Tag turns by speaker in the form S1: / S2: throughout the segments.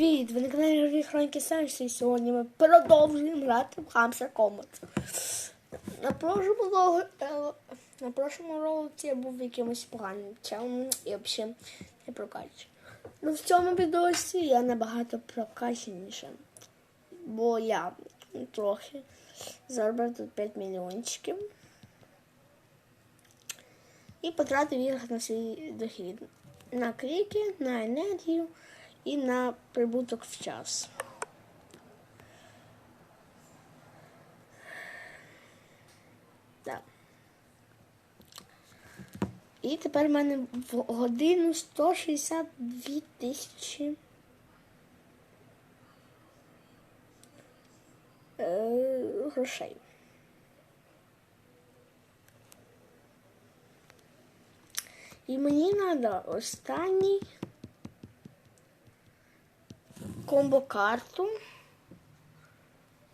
S1: Привіт! Ви на каналі Ігрові Хроніки Сенсі. Сьогодні ми продовжуємо грати в Hamster Combat. На прошлому, е, на прошлому ролиці я був якимось поганим челом і взагалі не прокачаний. Ну в цьому відосі я набагато прокачаніше. Бо я трохи заробив тут 5 мільйончиків. І потратив їх на свій дохід. На кліки, на енергію і на прибуток в час. Так. І тепер в мене в годину 162 тисячі. е, Грошей. І мені треба останній комбо-карту,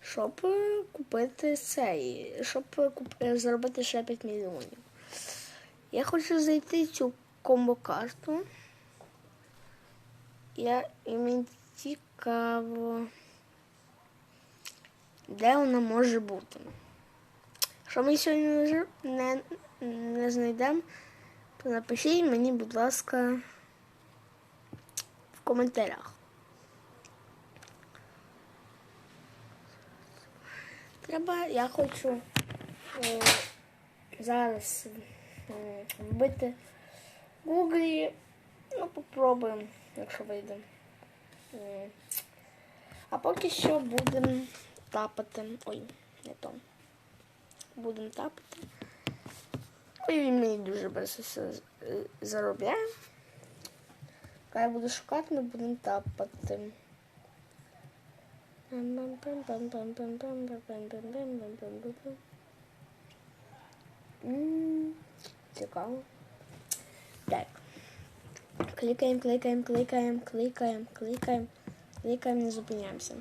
S1: щоб е, купити цей, щоб е, е, заробити ще 5 мільйонів. Я хочу зайти цю комбо-карту. Я, і мені цікаво, де вона може бути. Якщо ми сьогодні не, не знайдемо, то напишіть мені, будь ласка, в коментарях. Треба, я хочу е, зараз е, вбити гуглі. Ну, попробуємо, якщо вийде. Е, А поки що будемо тапати. Ой, не то. Будемо тапати. Ой, мені дуже без е, заробляє. Коли я буду шукати, ми будемо тапати. М, Цікаво. Так. Кликаємо, кликаємо, кликаємо, кликаємо, кликаємо, кликаємо, не зупиняємося.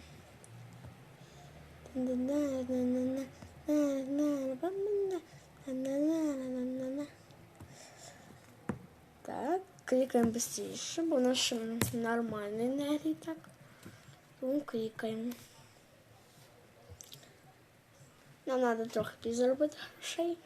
S1: Так, кликаємо быстріше, бо у нас ще нормальний енергії так. Тому клікаємо. Нам треба трохи підзаробити грошей.